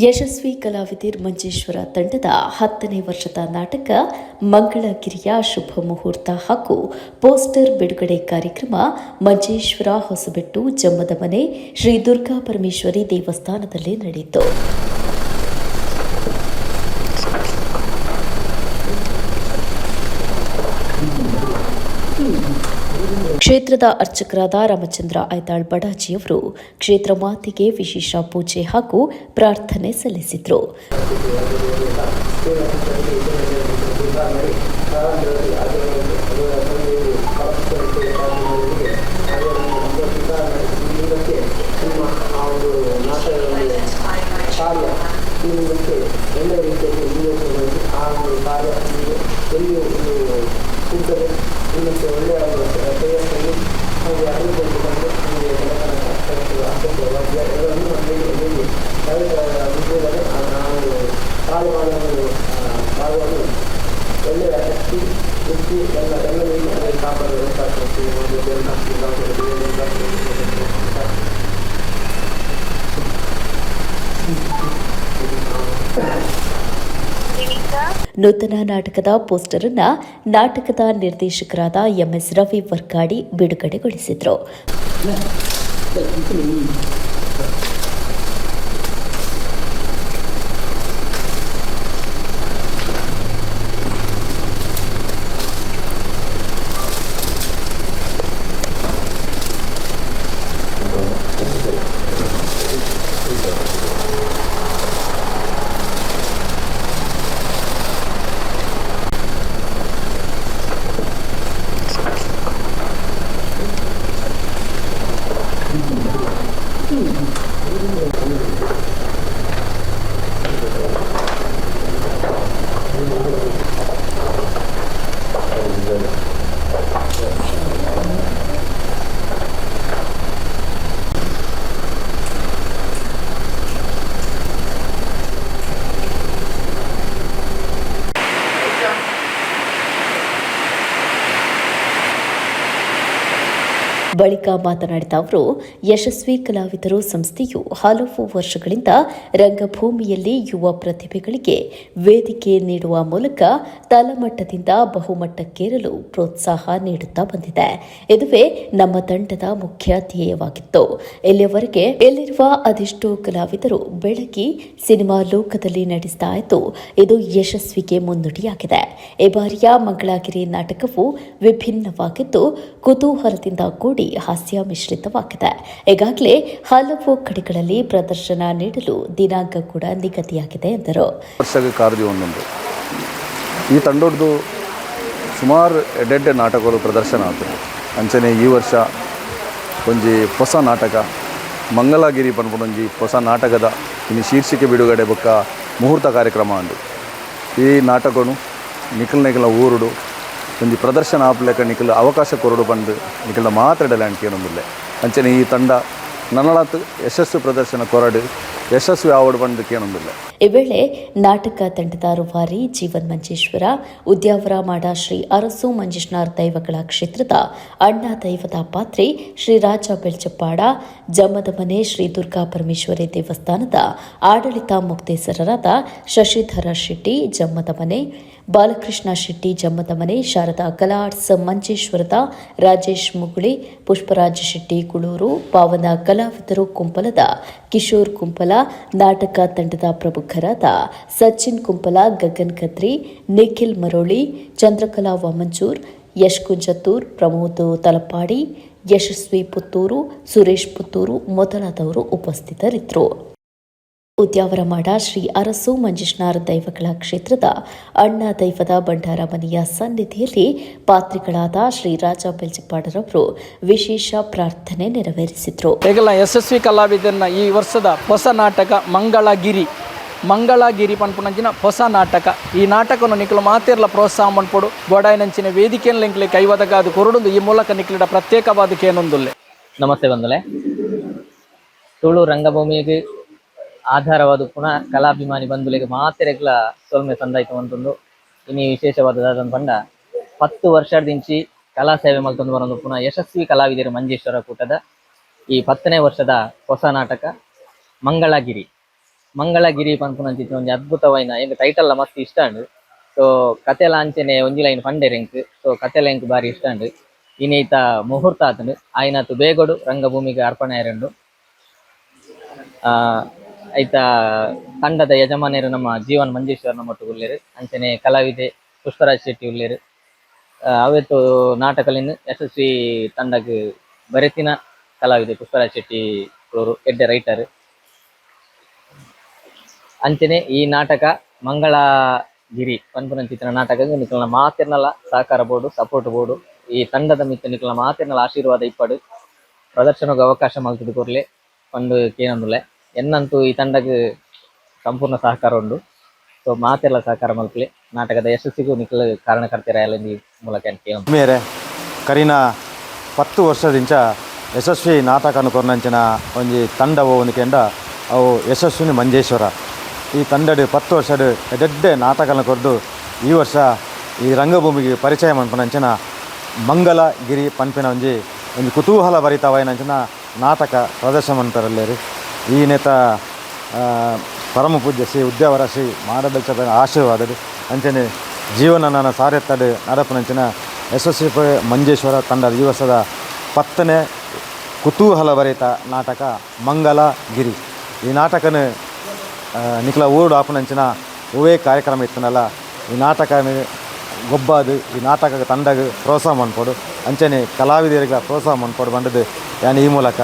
ಯಶಸ್ವಿ ಕಲಾವಿದಿರ್ ಮಂಜೇಶ್ವರ ತಂಡದ ಹತ್ತನೇ ವರ್ಷದ ನಾಟಕ ಮಂಗಳಗಿರಿಯ ಶುಭ ಮುಹೂರ್ತ ಹಾಗೂ ಪೋಸ್ಟರ್ ಬಿಡುಗಡೆ ಕಾರ್ಯಕ್ರಮ ಮಂಜೇಶ್ವರ ಹೊಸಬೆಟ್ಟು ಜಮ್ಮದ ಮನೆ ಶ್ರೀ ದುರ್ಗಾ ಪರಮೇಶ್ವರಿ ದೇವಸ್ಥಾನದಲ್ಲಿ ನಡೆಯಿತು. ಕ್ಷೇತ್ರದ ಅರ್ಚಕರಾದ ರಾಮಚಂದ್ರ ಐತಾಳ್ ಬಡಾಜಿಯವರು ಕ್ಷೇತ್ರ ಮಾತಿಗೆ ವಿಶೇಷ ಪೂಜೆ ಹಾಗೂ ಪ್ರಾರ್ಥನೆ ಸಲ್ಲಿಸಿದರು. ನೂತನ ನಾಟಕದ ಪೋಸ್ಟರ್ ಅನ್ನ ನಾಟಕದ ನಿರ್ದೇಶಕರಾದ ಎಂಎಸ್ ರವಿ ವರ್ಕಾಡಿ ಬಿಡುಗಡೆಗೊಳಿಸಿದರು. ಬಳಿಕ ಮಾತನಾಡಿದ ಅವರು, ಯಶಸ್ವಿ ಕಲಾವಿದರು ಸಂಸ್ಥೆಯು ಹಲವು ವರ್ಷಗಳಿಂದ ರಂಗಭೂಮಿಯಲ್ಲಿ ಯುವ ಪ್ರತಿಭೆಗಳಿಗೆ ವೇದಿಕೆ ನೀಡುವ ಮೂಲಕ ತಲಮಟ್ಟದಿಂದ ಬಹುಮಟ್ಟಕ್ಕೇರಲು ಪ್ರೋತ್ಸಾಹ ನೀಡುತ್ತಾ ಬಂದಿದೆ. ಇದುವೇ ನಮ್ಮ ತಂಡದ ಮುಖ್ಯ ಧ್ಯೇಯವಾಗಿತ್ತು. ಇಲ್ಲಿಯವರೆಗೆ ಇಲ್ಲಿರುವ ಅದೆಷ್ಟೋ ಕಲಾವಿದರು ಬೆಳಗಿ ಸಿನಿಮಾ ಲೋಕದಲ್ಲಿ ನಡೆಸ್ತಾ ಇದ್ದು, ಇದು ಯಶಸ್ವಿಗೆ ಮುನ್ನುಡಿಯಾಗಿದೆ. ಈ ಬಾರಿಯ ಮಂಗಳಗಿರಿ ನಾಟಕವು ವಿಭಿನ್ನವಾಗಿದ್ದು, ಕುತೂಹಲದಿಂದ ಕೂಡಿ ಹಾಸ್ಯ ಮಿಶ್ರಿತವಾಗಿದೆ ಈಗಾಗಲೇ ಹಲವು ಕಡೆಗಳಲ್ಲಿ ಪ್ರದರ್ಶನ ನೀಡಲು ದಿನಾಂಕ ಕೂಡ ನಿಗದಿಯಾಗಿದೆ ಎಂದರು. ಒಂದೊಂದು. ಈ ತಂಡದ್ದು ಸುಮಾರು ಎಡ್ಡೆಡ್ಡೆ ನಾಟಕಗಳು ಪ್ರದರ್ಶನ ಆಗ್ತದೆ. ಅಂಚನೆ ಈ ವರ್ಷ ಒಂಜಿ ಹೊಸ ನಾಟಕ ಮಂಗಲಗಿರಿ ಪನ್ಪುನೊಂಜಿ ಹೊಸ ನಾಟಕದ ಇನ್ನು ಶೀರ್ಷಿಕೆ ಬಿಡುಗಡೆ ಬೊಕ್ಕ ಮುಹೂರ್ತ ಕಾರ್ಯಕ್ರಮ ಅಂದು. ಈ ನಾಟಕನು ನಿಖಲ್ ನಿಖಲ ಊರುಡು ಒಂಜಿ ಪ್ರದರ್ಶನ ಆಪ್ಲೆಕ ನಿಖಿಲ್ ಅವಕಾಶ ಕೊರಡು ಬಂದು ನಿಖಲ ಮಾತಾಡಲೆ ಅನ್ಕೇನೊಂದಿಲ್ಲ ಅಂಚನೆ ಈ ತಂಡ ನನ್ನಳಾತ್ ಯಶಸ್ಸು ಪ್ರದರ್ಶನ ಕೊರಡು ಯಶಸ್ವಿ ಆವಡು ಬಂದು ಕೇನೊಂದಿಲ್ಲ ಈ ವೇಳೆ ನಾಟಕ ತಂಡದ ರೂವಾರಿ ಜೀವನ್ ಮಂಜೇಶ್ವರ, ಉದ್ಯಾವರ ಮಾಡ ಶ್ರೀ ಅರಸು ಮಂಜೇಶ್ನಾರ್ ದೈವಗಳ ಕ್ಷೇತ್ರದ ಅಣ್ಣ ದೈವದ ಪಾತ್ರೆ ಶ್ರೀ ರಾಜ ಬೆಳ್ಚಪ್ಪಾಡ ಜಮ್ಮದ ಮನೆ ಶ್ರೀ ದುರ್ಗಾ ಪರಮೇಶ್ವರಿ ದೇವಸ್ಥಾನದ ಆಡಳಿತ ಮುಕ್ತೇಸರರಾದ ಶಶಿಧರ ಶೆಟ್ಟಿ ಜಮ್ಮದ ಮನೆ ಬಾಲಕೃಷ್ಣ ಶೆಟ್ಟಿ ಜಮ್ಮತಮನೆ ಶಾರದಾ ಕಲಾ ಆರ್ಟ್ಸ್ ಮಂಜೇಶ್ವರದ, ರಾಜೇಶ್ ಮುಗುಳಿ, ಪುಷ್ಪರಾಜ್ ಶೆಟ್ಟಿ, ಕುಳೂರು, ಪಾವನ ಕಲಾವಿದರು ಕುಂಪಲದ, ಕಿಶೋರ್ ಕುಂಪಲ, ನಾಟಕ ತಂಡದ ಪ್ರಮುಖರಾದ ಸಚಿನ್ ಕುಂಪಲ, ಗಗನ್ ಖತ್ರಿ ನಿಖಿಲ್ ಮರೋಳಿ, ಚಂದ್ರಕಲಾ ವಾಮಂಚೂರ್ ಯಶ್ ಕುಂಜತ್ತೂರ್ ಪ್ರಮೋದ್ ತಲಪಾಡಿ, ಯಶಸ್ವಿ ಪುತ್ತೂರು, ಸುರೇಶ್ ಪುತ್ತೂರು ಮೊದಲಾದವರು ಉಪಸ್ಥಿತರಿದ್ದರು. ಉದ್ಯಾವರಮಾಡ ಶ್ರೀ ಅರಸು ಮಂಜೇಶ್ನಾರ್ ದೈವಗಳ ಕ್ಷೇತ್ರದ ಅಣ್ಣ ದೈವದ ಭಂಡಾರ ಮನೆಯ ಸನ್ನಿಧಿಯಲ್ಲಿ ಪಾತ್ರಿಗಳಾದ ಶ್ರೀ ರಾಜ ಬೆಲ್ಜಿಪಾಡರವರು ವಿಶೇಷ ಪ್ರಾರ್ಥನೆ ನೆರವೇರಿಸಿದರು. ಈಗಲ ಯಶಸ್ವಿ ಕಲಾವಿದರನ್ನ ಈ ವರ್ಷದ ಹೊಸ ನಾಟಕ ಮಂಗಳಗಿರಿ. ಮಂಗಳಗಿರಿ ಪನ್ಪುನಂಚಿನ ಹೊಸ ನಾಟಕ. ಈ ನಾಟಕವನ್ನು ನಿಖಲು ಮಾತಿರ್ಲ ಪ್ರೋತ್ಸಾಹ ಮನ್ಪೊಡು ಗೋಡಾಯಿನಂಚಿನ ವೇದಿಕೆಯನ್ನು ಲಿಂಕ್ಲಿ ಕೈವದಗಾದ ಕೊರಡುಂದು. ಈ ಮೂಲಕ ನಿಖಲಿಡ ಪ್ರತ್ಯೇಕವಾದ ಏನೊಂದುಲ್ಲೆ ನಮಸ್ತೆ ಬಂದಲೆ ತುಳು ರಂಗಭೂಮಿಗೆ ಆಧಾರವಾದ ಪುನಃ ಕಲಾಭಿಮಾನಿ ಬಂಧುಗಳಿಗೆ ಮಾತೆರೆಗ್ಲ ಸೊಲ್ಮೆ ಸಂದಾಯ್ತು ಅಂತಂದು ಇನ್ನು ವಿಶೇಷವಾದದಾದ ಪಂಡ ಪತ್ತು ವರ್ಷದಿಂಚಿ ಕಲಾ ಸೇವೆ ಮಲ್ತೊಂದು ಬರೋದು ಪುನಃ ಯಶಸ್ವಿ ಕಲಾವಿದರು ಮಂಜೇಶ್ವರ ಕೂಟದ ಈ ಪತ್ತನೇ ವರ್ಷದ ಹೊಸ ನಾಟಕ ಮಂಗಳಗಿರಿ ಮಂಗಳಗಿರಿ ಪನ್ಪುನಂಚಿತ್ತಿನ ಒಂಜಿ ಅದ್ಭುತವಾಯಿನ ಎಂಕ್ ಟೈಟಲ್ ಮಸ್ತ್ ಇಷ್ಟ ಉಂಡು ಸೊ ಕತೆಲ ಅಂಚನೆ ಒಂಜಿ ಲೈನ್ ಪಂಡೆರ್ ಎಂಕ್ ಸೊ ಕತೆಲ ಎಂಕ್ ಬಾರಿ ಇಷ್ಟ ಉಂಡು ಇನೈತ ಮುಹೂರ್ತ ಆತುಂಡು ಆಯ್ನತ್ತು ಬೇಗೊಡು ರಂಗಭೂಮಿಗೆ ಅರ್ಪಣೆ ಆಯರಂಡು ಆ ಐತ ತಂಡದ ಯಜಮಾನರು ನಮ್ಮ ಜೀವನ್ ಮಂಜೇಶ್ವರ್ ನಮ್ಮೊಟ್ಟು ಉಳ್ಳೇರು ಅಂಚನೆ ಕಲಾವಿದೆ ಪುಷ್ಪರಾಜ್ ಶೆಟ್ಟಿ ಉಳ್ಳೇರು. ಅವತ್ತು ನಾಟಕಲಿನ ಯಶಸ್ವಿ ತಂಡಕ್ಕೆ ಬರೆತಿನ ಕಲಾವಿದೆ ಪುಷ್ಪರಾಜ್ ಶೆಟ್ಟಿ ಅವರು, ಎಡ್ಡೆ ರೈಟರ್. ಅಂಚನೆ ಈ ನಾಟಕ ಮಂಗಳಗಿರಿ ಪನ್ಪುರನ್ ಚಿತ್ರ ನಾಟಕ ನಿಖಲ್ನ ಮಾತಿರ್ನಲ ಸಹಕಾರ ಬೋರ್ಡು ಸಪೋರ್ಟ್ ಬೋರ್ಡು. ಈ ತಂಡದ ಮಿತ್ತ ನಿಖಲ್ನ ಮಾತಿರ್ನಲ ಆಶೀರ್ವಾದ ಇಪ್ಪಡು. ಪ್ರದರ್ಶನಕ್ಕೆ ಅವಕಾಶ ಮಾಡ್ತಿದ್ದು ಕೊರ್ಲೆ ಒಂದು ಕೇನೊಂದುಲೆ ಎನ್ನಂತೂ ಈ ತಂಡಕ್ಕೆ ಸಂಪೂರ್ಣ ಸಹಕಾರ ಉಂಡು ಸೊ ಮಾತೆಲ್ಲ ಸಹಕಾರ ಮಲ್ಪಲೆ ನಾಟಕದ ಯಶಸ್ಸಿಗೂ ಕಾರಣ ಕಾರಣಕರ್ತರ ಎಲ್ಲ ಈ ಮೂಲಕ ಮೇರೆ, ಕರೀನಾ ಪತ್ತು ವರ್ಷದಿಂಚ ಯಶಸ್ವಿ ನಾಟಕ ಕೊರ್ನಂಚಿನ ಒಂಜಿ ತಂಡವು ಒಂದು ಕೆಂಡ ಅವು ಯಶಸ್ವಿನಿ ಮಂಜೇಶ್ವರ. ಈ ತಂಡಡು ಪತ್ತು ವರ್ಷಡ್ ಎದೆಡ್ಡೆ ನಾಟಕನ ಕೊರ್ದು ಈ ವರ್ಷ ಈ ರಂಗಭೂಮಿಗೆ ಪರಿಚಯ ಮನ್ಪನಂಚಿನ ಮಂಗಲಗಿರಿ ಪನ್ಪಿನ ಒಂಜಿ ಒಂದು ಕುತೂಹಲ ಭರಿತವಾಯಿನಂಚಿನ ನಾಟಕ ಪ್ರದರ್ಶನ ಮನ್ಪರಲ್ಲೇರಿ ಈ ನೇತ ಪರಮ ಪೂಜ್ಯ ಶ್ರೀ ಉದ್ಯಾವರ ಶ್ರೀ ಮಾಡಬೆಲ್ಚದ ಆಶೀರ್ವಾದಡು ಅಂಚನೆ ಜೀವನ ನನ್ನ ಸಾರೆತ್ತಡೆ ನಡಪನಂಚಿನ ಯಶಸ್ವಿ ಮಂಜೇಶ್ವರ ತಂಡದ ದಿವಸದ ಪತ್ತನೆ ಪತ್ತನೇ ಕುತೂಹಲ ಭರಿತ ನಾಟಕ ಮಂಗಲಗಿರಿ. ಈ ನಾಟಕನ ನಿಖಲ ಊರು ಆಪನಂಚಿನ ಒವೇ ಕಾರ್ಯಕ್ರಮ ಇತ್ತನಲ್ಲ. ಈ ನಾಟಕ ಗೊಬ್ಬಾದು, ಈ ನಾಟಕ ತಂಡಗ ಪ್ರೋತ್ಸಾಹ ಮಾಡ್ಕೊಡು ಅಂಚನೆ ಕಲಾವಿದರಿಗೆ ಪ್ರೋತ್ಸಾಹ ಮಾಡ್ಕೊಡು ಬಂದದ್ದು ಯಾನ್ ಈ ಮೂಲಕ